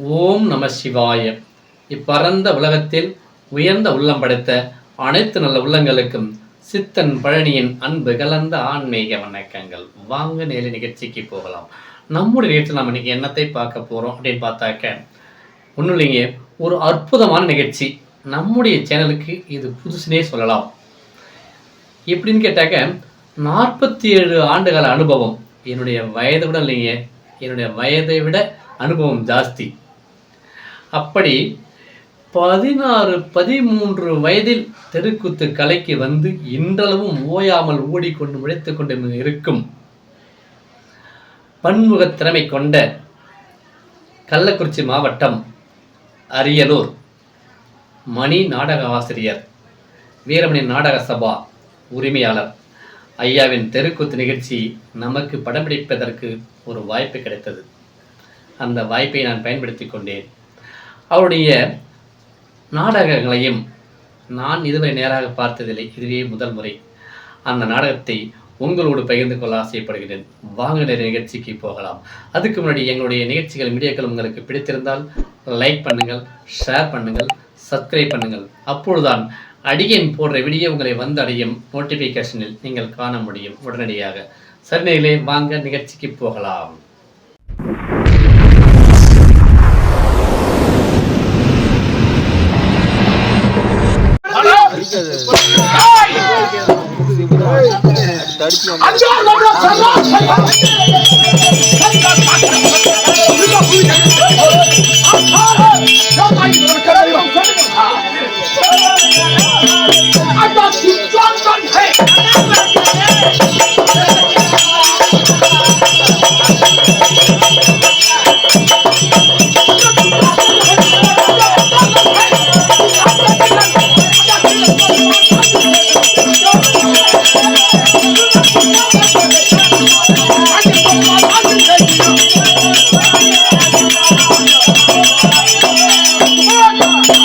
ஓம் நம சிவாய. இப்பரந்த உலகத்தில் உயர்ந்த உள்ளம் படைத்த அனைத்து நல்ல உள்ளங்களுக்கும் சித்தன் பழனியின் அன்பு கலந்த ஆன்மீக வணக்கங்கள். வாங்க நேர நிகழ்ச்சிக்கு போகலாம். நம்முடைய நிகழ்ச்சி நம்ம இன்னைக்கு என்னத்தை பார்க்க போகிறோம் அப்படின்னு பார்த்தாக்க ஒன்றும் இல்லைங்க ஒரு அற்புதமான நிகழ்ச்சி. நம்முடைய சேனலுக்கு இது புதுசுனே சொல்லலாம். எப்படின்னு கேட்டாக்க நாற்பத்தி ஏழு ஆண்டுகால அனுபவம் என்னுடைய வயதை விட இல்லைங்க என்னுடைய வயதை விட அனுபவம் ஜாஸ்தி. அப்படி பதினாறு பதிமூன்று வயதில் தெருக்கூத்து கலைக்கு வந்து இன்றளவும் ஓயாமல் ஓடிக்கொண்டு உழைத்துக் கொண்டு இருக்கும் பன்முகத்திறமை கொண்ட கள்ளக்குறிச்சி மாவட்டம் அரியலூர் மணி நாடக ஆசிரியர் வீரமணி நாடக சபா உரிமையாளர். ஐயாவின் தெருக்கூத்து நிகழ்ச்சி நமக்கு படம்பிடிப்பதற்கு ஒரு வாய்ப்பு கிடைத்தது. அந்த வாய்ப்பை நான் பயன்படுத்தி கொண்டேன். அவருடைய நாடகங்களையும் நான் இதுவரை நேராக பார்த்ததில்லை. இதுவே முதல் முறை. அந்த நாடகத்தை உங்களோடு பகிர்ந்து கொள்ள ஆசைப்படுகிறேன். வாங்க நிறைய நிகழ்ச்சிக்கு போகலாம். அதுக்கு முன்னாடி எங்களுடைய நிகழ்ச்சிகள் மீடியாக்கள் உங்களுக்கு பிடித்திருந்தால் லைக் பண்ணுங்கள் ஷேர் பண்ணுங்கள் சப்ஸ்கிரைப் பண்ணுங்கள். அப்பொழுதுதான் அடியன் போன்ற வீடியோ உங்களை வந்து அடையும் நோட்டிஃபிகேஷனில் நீங்கள் காண முடியும் உடனடியாக. சரிநிலையிலே வாங்க நிகழ்ச்சிக்கு போகலாம். தடுப்பு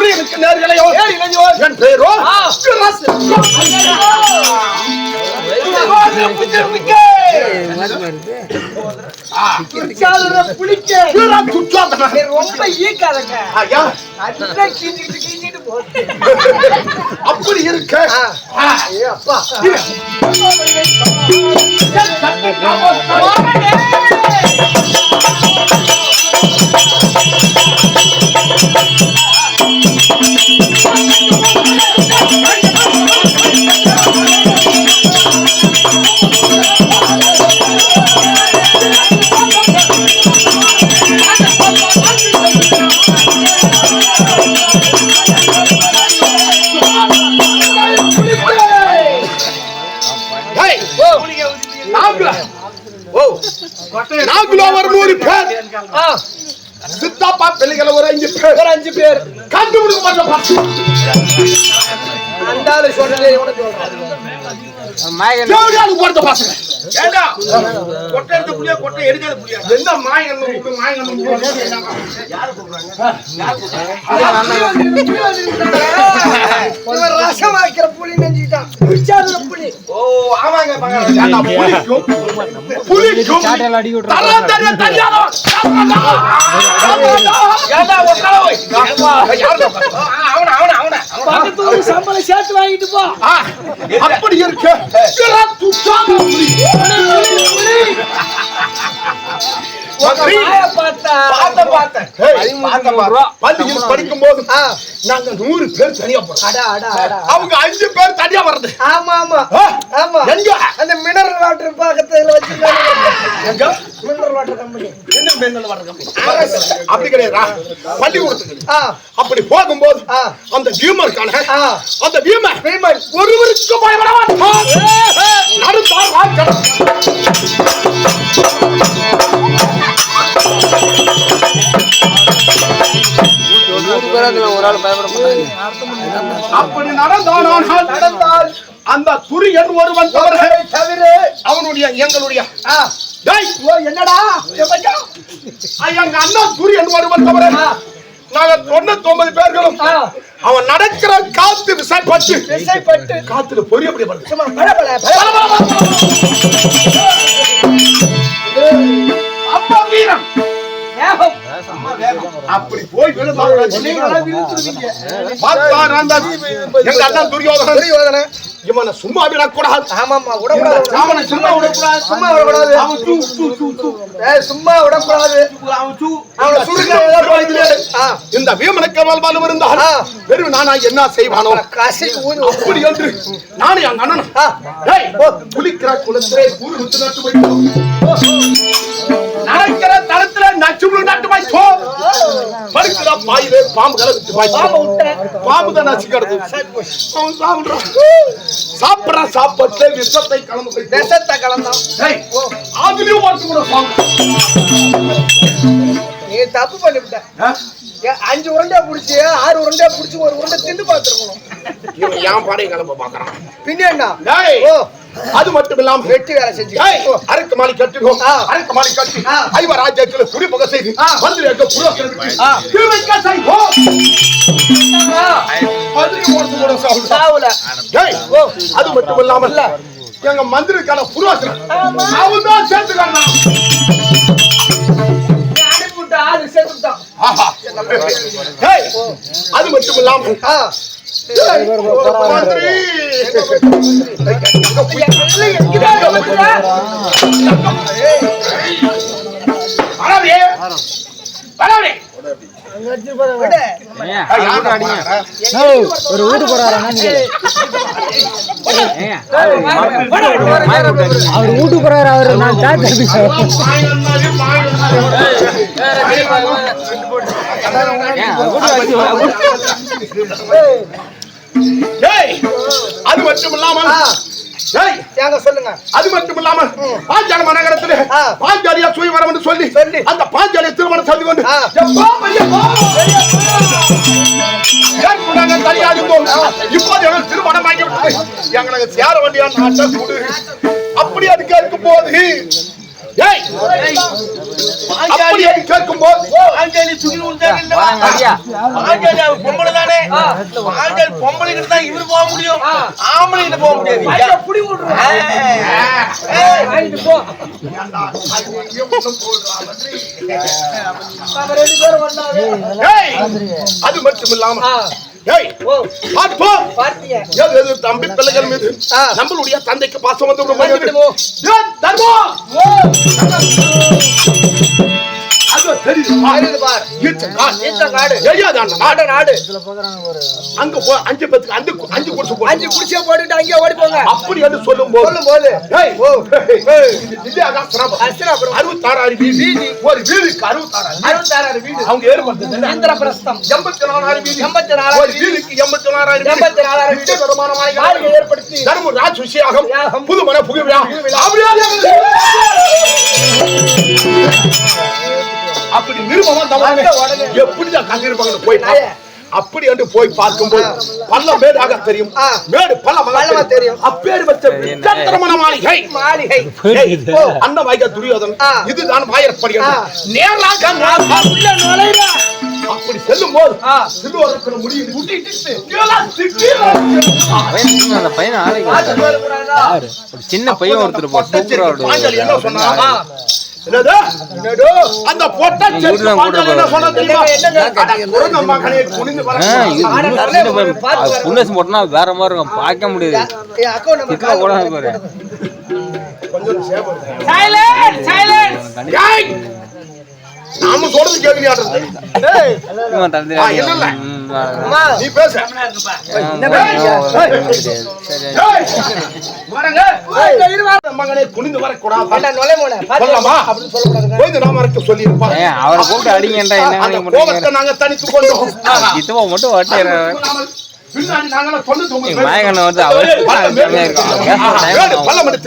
அதிலே குரியனுக்கு நேர்களையோ என் ரொம்ப ஈக்காதங்க கிஞ்சிட்டு கிஞ்சிட்டு போகுது அப்படி இருக்க. அப்பா இரு. ஹேய், நாங்களும் ஒரு நூறு பேர் சித்தாப்பா பிள்ளைகளை ஒரு அஞ்சு பேர். ஒரு அஞ்சு பேர். கண்டுபிடிக்க மாட்டோம் சொல்றேன் தேவையான போறத பாசுங்க ஏண்டா? கொட்டை எடுத்த புளியா கொட்டை எடுக்காத புளியா என்ன மாயன் மாயன் இவன் ரசம் வைக்கிற புளி நெஞ்சுக்கிட்டான். பிச்சாடுற புளி. ஓ ஆமாங்க ஏண்டா, புலிக்கும் புலிக்கும் தரம் தெரிய தெரியாதவன். ஏண்டா உட்கார போய் அவன அவன அவன. பக்கத்து ஊரு சம்பளம் சேர்த்து வாங்கிட்டு போ. ஆ, அப்படி இருக்க. படிக்கும் போது நாங்க நூறு பேர் தனியா போறோம். அடா அடா அடா. அவங்க அஞ்சு பேர் தனியா வர்றது. ஆமா ஆமா. ஆமா. எங்க? அந்த மினரல் வாட்டர் பக்கத்துல வச்சிருந்தாங்க எங்க? மினரல் வாட்டர் கம்பெனி என்ன அப்படி கிடையாதா பள்ளிக்கூடத்துக்கு ஆ. அப்படி போகும்போது. அந்த வியூமருக்கான ஆ. அந்த வியூமர் பீமன் ஒருவருக்கு பயப்பட மாட்டான் நடுத்தார் ராஜன். அப்படி நடந்தானால் நடந்தால் அந்த துரியன் ஒருவன் தவிர. தவிர எங்களுடைய. என்னடா? எங்க அண்ணா சூரியன் ஒருவன் தவிர நாங்க தொண்ணூத்தி ஒன்பது பேர்களும். அவன் நடக்கிற காத்து விசாரிப்பட்டு விசைப்பட்டு. காத்துல பொறி அப்படி பல அப்பா வீரம். அப்படி போய் எங்க அண்ணன் துரியோதனன்? துரியோதனை. இவனை சும்மா விடக்கூடாது. ஆமாம்மா, விடக்கூடாது. அவனை சும்மா விடக்கூடாது. சும்மா விடக்கூடாது. அவன் சூ, சூ, சூ, சூ. ஏய், சும்மா விடக்கூடாது. அவனை ஏதாவது போயிடுது. ஆ. இந்த வீமனுக்கு வல்வாலும் இருந்தால். வெறும் நானா என்ன செய்வானோ? ஊதி அப்படி என்று நானும் எங்க அண்ணன். குளிக்கிற குளத்திலே கூறு விட்டு நட்டு தளத்துல நட்டு வைத்தோம் படுக்கிற பாயிலே பாம்புகளை விட்டு பாம்பை விட்டேன். பாம்பு தான் நச்சுக்கிறது அவன் சாப்பிடுறான் சாப்பிடுற சாப்பாட்டுல விஷத்தை கலந்து விஷத்தை கலந்தான் அதுலயும் ஒருத்தர் கூட சாப்பிடு. நீ தப்பு பண்ணிவிட்ட. அஞ்சு உருண்டை புடிச்சு ஆறு உருண்டை புடிச்சு ஒரு உருண்டை திண்டு பார்த்துருக்கணும். இவன் ஏன் பாடையும் கிளம்ப பாக்குறான் பின்ன என்ன? ஓ. அது மட்டும் இல்லாம வெட்டி வேலை செஞ்சு. அரக்கு மாலி கட்டுவோம் ஆ. அரக்கு மாலி கட்டி. ஐவ ராஜ்யத்துல குடிபுக செய்து ஆ. மந்திரியாக புரோக்கர் செய்வோம் மந்திரி ஓட்டு கூட சாவுல. ஓ, அது மட்டும் இல்லாமல் எங்க மந்திரிக்கான புரோக்கர் அவன் தான் சேர்த்துக்கான அது மட்டும் இல்லாமல். ஒரு வீட்டு போறாரா அவர் வீட்டுக்கு போறாரு அவரு நான் டேய், அது மட்டும் இல்லாமல் சொல்லுங்க. அது மட்டும் இல்லாமல் பாஞ்சால மனகரத்துல. பாஞ்சாலியா சுயவரம் என்று சொல்லி சொல்லி. அந்த பாஞ்சாலியை திருமணம் செய்து கொண்டு நாங்கள் தனியாடிந்தோம் இப்போது எங்களுக்கு திருமணம் ஆகிவிட்டது எங்களுக்கு சேர வேண்டிய நாட்டை கொடு. அப்படி அது கேட்கும் போது கேட்கும் போது உண்டாங்க ஆஞ்சலி அவ பொம்பளை தானே? ஆஞ்சலி பொம்பளைக்கு தான் இவரு போக முடியும். ஆம்பளைக்கு போக முடியாது. ஐயா, புடி விடுறோம். வாங்கிட்டு போ. நாம ரெண்டு பேரும் ஒண்ணாவே. ஏய்! அது மட்டும் இல்லாம தம்பி பிள்ளைகள் மீது. நம்மளுடைய தந்தைக்கு பாசம் வந்து தர்மம். நாடு. நாடு. நாடு. அங்க போ அஞ்சு பத்துக்கு அஞ்சு கு- அஞ்சு குடிச்சு போ அஞ்சு குடிசையை போட்டுட்டு அங்கேயே ஓடி போங்க அப்படி என்று சொல்லும் போது சொல்லும் போது. அறுபத்தாறாயிரம் வீதி. ஒரு வீதிக்கு அறுபத்தாறாயிரம் அறுபத்தாறாயிரம் வீடு. அவங்க ஏற்படுத்தது இந்திரபிரஸ்தம். எண்பத்தி நாலாயிரம் வீதி எண்பத்தி நாலாயிரம் ஒரு வீதிக்கு எண்பத்தி நாலாயிரம் எண்பத்தி நாலாயிரம் வீடு. வருமான மாளிகை ஏற்படுத்தி. தர்ம ராஜ் விஷயாகம் யாகம். புது மன புகு விழா அப்படியே. அப்படி நிருபமா தவறானே. எப்படிதான் கண்டிருப்பாங்க போய். அப்படி என்று போய் பார்க்கும்போது பள்ளம் மேடாக தெரியும். மேடு பள்ளமாக பள்ளமா தெரியும். வச்ச விசித்திரமான மாளிகை. மாளிகை. அண்ணன் வாய்க்க துரியோதன். இதுதான் மாயற்படி ஆ. நேராக உள்ள அப்படி செல்லும் போது ஆ. சிறுவருக்கு முடியும் அந்த பையன் சின்ன பையன் ஒருத்தர் என்ன சொன்னா? அந்த பொட்டை கூட பாஞ்சாலி என்ன சொன்னா தெரியுமா? குரங்கு மகனே, குனிந்து வர. ஆட பையன் புண்ணஸ் போட்டனா வேற மாதிரி இருக்கும். பார்க்க முடியாது. கூட பாரு ஏய்! நாம சொல்றது கேட்கலையாடுறது. ஏய் நீ பேச. மகனே குனிந்து வரக்கூடாது அவரை கூப்பிட்டு அடிங்கன்றா என்ன நாங்க தனித்து கொண்டோம் இதுவா மட்டும் பேர். மயக்கண்ண வந்து அவர் பல்ல மட்டும்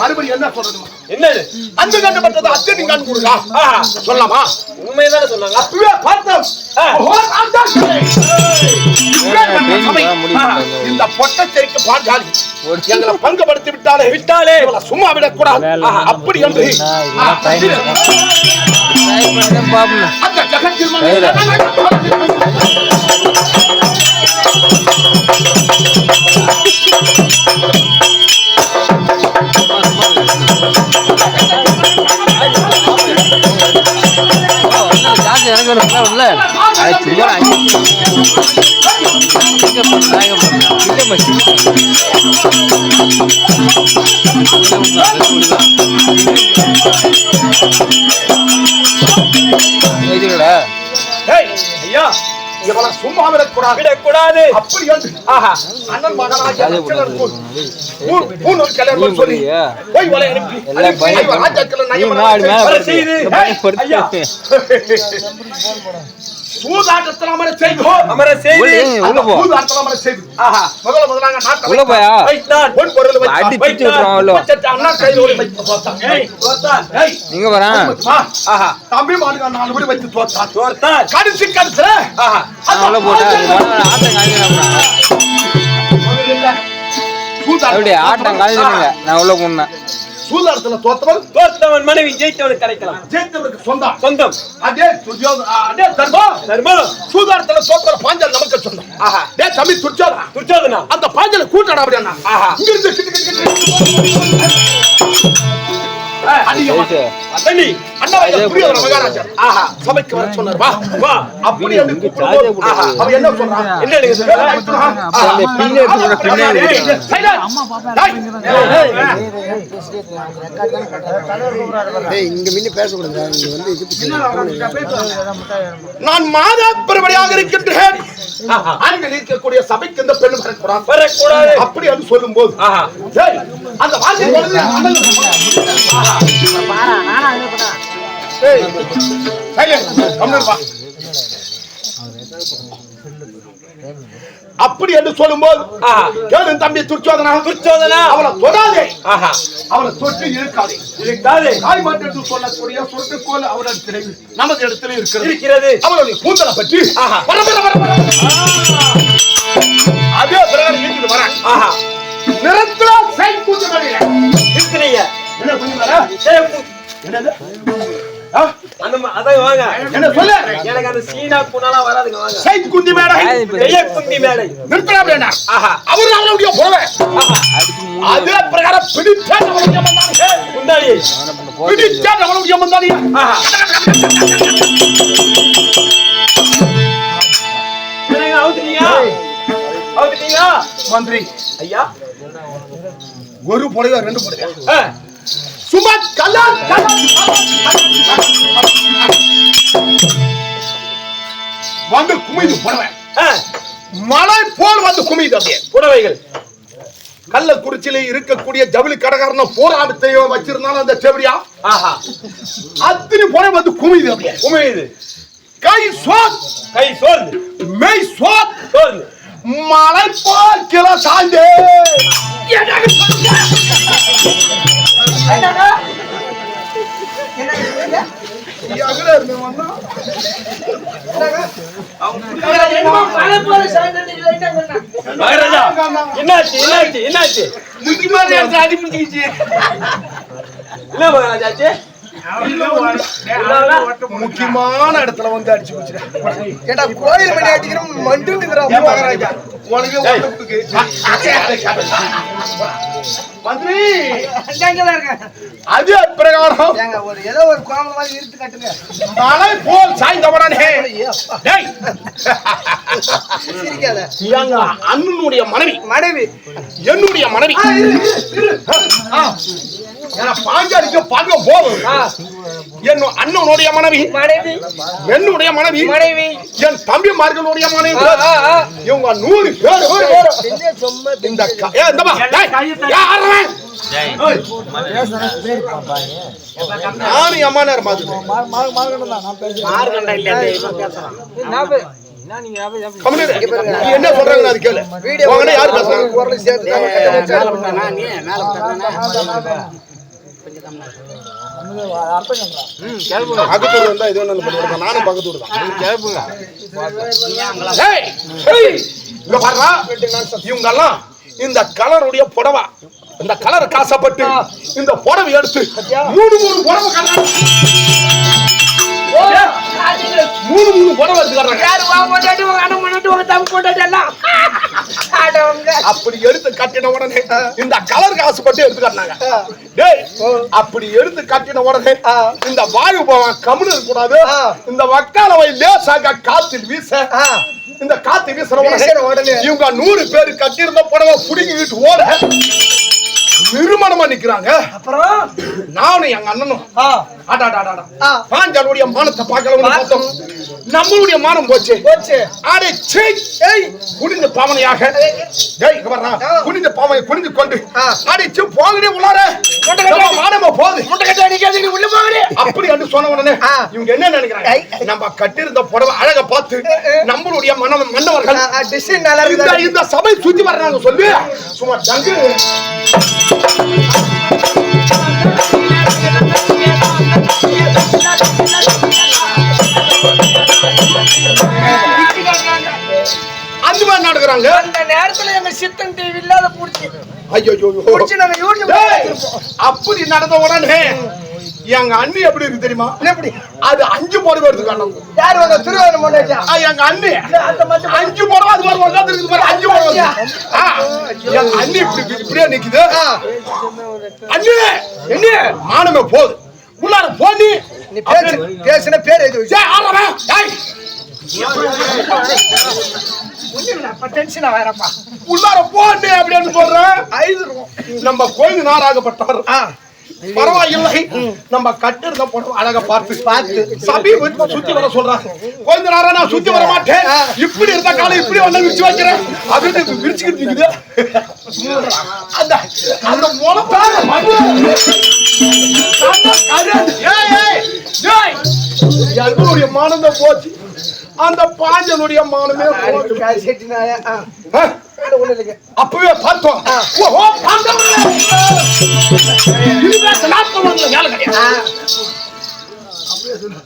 மறுபடியும் என்ன சொல்றது என்னது அன்பு கண்டுபட்டது அத்தனை கண் கொடுக்கா சொல்லலாமா? உண்மைதானே சொன்னாங்க. அப்பவே பார்த்தோம். இந்த பொட்டச்சேரிக்கு பாஞ்சாலி எங்களை பங்குபடுத்தி விட்டாலே. விட்டாலே இவளை சும்மா விடக்கூடாது. அப்படி என்று. அந்த சும்மா விடக்கூடாது விடக்கூடாது அப்படி ஆஹா, அண்ணன் மகனாகிய கல்யாணம் சொல்லி போய் வலை அனுப்பி செய்து. ஐயா. சூதாட்டத்தில் அமர செய்தோம் அமர செய்து. உள்ள போ. சூதாட்டத்தில் அமர செய்து. ஆஹா. முதல்ல முதலாக நாட்டை உள்ள போயா? பொன் பொருள் அடி வைத்தான். பிச்சு விட்டுருவான் உள்ள வச்ச அண்ணா கையில் ஒரு வைத்து தோத்தான். ஏய் தோத்தான். ஏய், நீங்க வரேன் மா, ஆஹா. தம்பி மாடுங்க நாலு படி வைத்து தோத்தான். தோத்தான். கடிச்சு கடிச்சு, ஆஹா. உள்ள போட்டா ஆட்டம் காய்க்கிறான் சூதாட்டம் அப்படி ஆட்டம் காய்ச்சிருங்க நான் உள்ள போனேன் சூதாட்டத்துல தோத்தவன் தோத்தவன் மனைவி ஜெயித்தவனுக்கு கிடைக்கலாம் ஜெயித்தவனுக்கு சொந்தம் சொந்தம் அதே அதே தர்மம் தர்மம் சூதாட்டத்துல தோத்தவன் பாஞ்சல் நமக்கு சொந்தம் ஆஹா டே தம்பி துரியோதனா துச்சோதனா அந்த பாஞ்சல கூட்டடா அப்படின்னா ஆஹா. இங்க இருந்து சபைக்கு வர சொன்னார். வா வா அப்படி என்ன சொல்றான் என்ன நான் மாதா பெருமடியாக இருக்கின்றேன் ஆண்கள் இருக்கக்கூடிய சபைக்கு இந்த பெண் வரக்கூடாது. வரக்கூடாது. அப்படி என்று சொல்லும் போது ஆஹா அந்த வாசல் வருது, அப்படி என்று சொல்லும்போது ஆஹா. கேளு தம்பி துர்ச்சோதனா. துச்சோதனா அவளை தொடாதே. அவளை தொட்டு இழுக்காதே. இருக்காது தாய் மாட்டு சொல்லக்கூடிய சொட்டுக்கோல் அவரிடத்திலே நமது இடத்திலே இருக்கிறது. இருக்கிறது. அவளுடைய கூந்தலை பற்றி. வர வர வர வர. அதே பிரகாரம் இழுத்துட்டு வரேன் நிறத்துல சை கூந்தல் இருக்கிறீங்க. என்ன பண்ணுங்க சேப்பு. என்னது? அந்த ம- அதான் வாங்க. என்ன சொல்லு? எனக்கு அந்த சீனா குணாலாம் வராதுங்க வாங்க. சை குந்தி மேடை. பெரிய குந்தி மேடை. ஆஹா. அவர் அவளுடைய அதே பிரகாரம் பிடிச்சா பிடிச்சா மந்திரி. ஐயா. ஒரு புடவை ரெண்டு புடவை. சும்மா கல்லால் குமிது புடவை மலை போல் வந்து குமிது அப்படியே புடவைகள். கள்ளக்குறிச்சியில இருக்கக்கூடிய ஜவுளி கடைக்காரன போராட்டத்தையோ வச்சிருந்தாலும் அந்த செவடியா ஆஹா. அத்தனை புடவை வந்து குமிது அப்படியே உமையுது கை சோத் கை சோர்ந்து. மெய் சோத் சோர்ந்து. மலை போல் கிலோ சாய்ந்தே. மகாராஜா என்னாச்சு என்னாச்சு என்னாச்சு என்ன மகாராஜா ஆச்சு முக்கியமான இடத்துல வந்து அடிச்சு ஏண்டா கோயில் மணி அடிக்கிற மண்டுங்கிறான் மகாராஜா உனக்கு இருக்கேன். அதே பிரகாரம். ஏதோ ஒரு கோமல் மாதிரி இழுத்து கட்டுங்க. மலை போல் சாய்ந்தவனே. அண்ணனுடைய மனைவி. மனைவி. என்னுடைய மனைவி. பாஞ்சாலிக்கு பார்க்க போதும். என் அண்ணனுடைய மனைவி. மனைவி. என்னுடைய மனைவி. மனைவி. என் தம்பிமார்களுடைய மனைவி. ஆ, ஆ, ஆ. இவங்க நூறு பேர் என்ன சும்மா இந்த க- ஏ, இந்த பா, டேய், யார் அவன்? நானும் என் அம்மா நேரம் பார்த்துட்டு. கம்முனு இரு. நீ என்ன சொல்றாங்கன்னு அது கேளு. யாரு பேசுறாங்க? பக்கத்து வந்தா இது ஒண்ணு பண்ணி. நானும் பக்கத்து ஊர் தான் ஏய், ஏய், இங்க பாருடா. இவங்க எல்லாம் இந்த கலருடைய புடவை இந்த கலர் காசப்பட்டு இந்த புடவை எடுத்து மூணு மூணு புடவை கலர் மூணு மூணு புடவை எடுத்துக்கிறாங்க யாரு வா போட்டாட்டி உங்க அண்ணன் பண்ணாட்டி உங்க தம்பி போட்டாட்டி எல்லாம் அப்படி எடுத்து கட்டின உடனே இந்த கலர் காசுப்பட்டு எடுத்துக்காட்டினாங்க டேய் அப்படி எடுத்து கட்டின உடனே இந்த வாயு போவன் இருக்க கூடாது. இந்த வக்கால வை லேசாக காத்தில் வீச. இந்த காத்து வீசுற உடனே உடனே. இவங்க நூறு பேர் கட்டியிருந்த புடவை புடுங்கிட்டு ஓட நிர்மாணமா நிக்கிறாங்க. அப்புறம்? நானும் எங்க அண்ணனும். ஆ. அடாடாடாடா. ஆ. பாஞ்சாலுடைய மானத்தை பார்க்கலன்னு பார்த்தோம். நம்மளுடைய மானம் போச்சு. போச்சு. அடே சீ ஏய். குனிந்த பாவனையாக. வர்றா ஆ. குனிந்த பாவனை குனிந்து கொண்டு. ஆ. அடிச்சு போகடி உள்ளார. நம்ம மானமா போகுது. முட்டை கட்டி அடிக்காதீங்க உள்ள போகடி அப்படி என்று சொன்ன உடனே. இவங்க என்ன நினைக்கிறாங்க? நம்ம கட்டிருந்த புடவை அழக பார்த்து நம்மளுடைய மனம் மன்னவர்கள் டிசைன் நல்லா இந்த இருக்குது இந்த சபை சுத்தி வர்றாங்க சொல்லி. சும்மா டங்கு. அந்த மாதிரி நடக்கிறாங்க. அந்த நேரத்துல எங்க சித்தன் டிவி இல்லாத புடிச்சு. ஐயோ புடிச்சு நாங்க யூடியூப் அப்படி நடந்த உடனே எங்க அண்ணி எப்படி இருக்கு தெரியுமா? எப்படி? அது அஞ்சு புடவை எடுத்து காணும் யார் வந்த திருவாரூர் முன்னாடியா எங்க அண்ணி. அந்த மாதிரி அஞ்சு புடவை அது மாதிரி உட்கார்ந்து இருக்குது பாரு, அஞ்சு புடவை ஆ, எங்க அண்ணி இப்படி இப்படியே நிக்குது. அண்ணி என்ன? மானமே போகுது. உள்ளார போனி நீ பேசு பேசுன பேர் எது? ஏய், அப்ப டென்ஷன் ஆகிறப்பா உள்ளார போனி அப்படின்னு சொல்றேன். ஐதுருவோம் நம்ம கோயில் நாராகப்பட்டவர் ஆ. பரவாயில்லை. நம்ம கட்டிருந்த புடவை அழகா பார்த்து பார்த்து. சபி சுத்தி வர சொல்றாங்க. கொஞ்ச நேரம் நான் சுத்தி வர மாட்டேன். இப்படி இருந்த காலம் இப்படி வந்து விரிச்சு வைக்கிறேன். அப்படின்னு விரிச்சுக்கிட்டு நிக்குது. அந்த அந்த முளப்பாக மது ஏய் ஏய் ஏய். தான் போச்சு. அந்த பாஞ்சனுடைய மானமே அப்பவே பார்த்தோம். ஓஹோ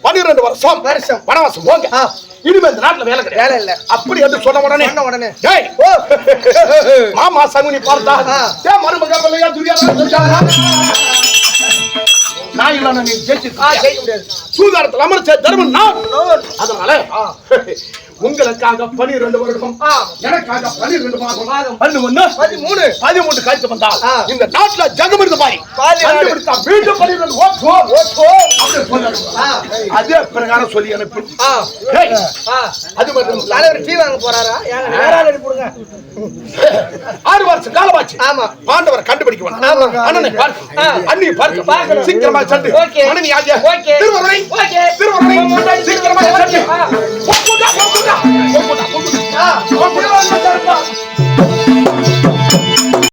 பன்னிரண்டு வருஷம். வருஷம். வனவாசம். போங்க. இனிமே இந்த நாட்டுல வேலை கிடையாது. வேலை இல்ல. அப்படி என்று சொன்ன உடனே சொன்ன உடனே. ஓ. மாமா சங்குனி பார்த்தா மருமக பிள்ளையா செஞ்சாரா நான் இல்ல நீ ஜெயிச்சு சூதாரத்தில் அமர்ச்ச தர்மன் நான். அதனால உங்களுக்காக பனிரெண்டு வருடம். எனக்காக பனிரெண்டு மாதம். ஒண்ணு பதிமூணு. பதிமூன்று காய்ச்சி வந்தால். இந்த நாட்டுல ஜகம் இருந்து பாரு மீண்டும் பனிரெண்டு. ஓட்டோ ஓட்டோ. அதே பிரகாரம் சொல்லி அனுப்பு. அது மட்டும். தலைவர் டீ வாங்க போறாரா? அனுப்பிடுங்க ஆறு வருஷம் காலமாச்சு. ஆமா. பாண்டவர் கண்டுபிடிக்க. அண்ணனை பாரு ஆ. அண்ணி பாரு பார்க்கணும். சீக்கிரமா சட்டு. மனைவி ஆகிய ஓகே. திருவருணை சீக்கிரமா சட்டு. போகுதா போகுதா போகுதா போகுதா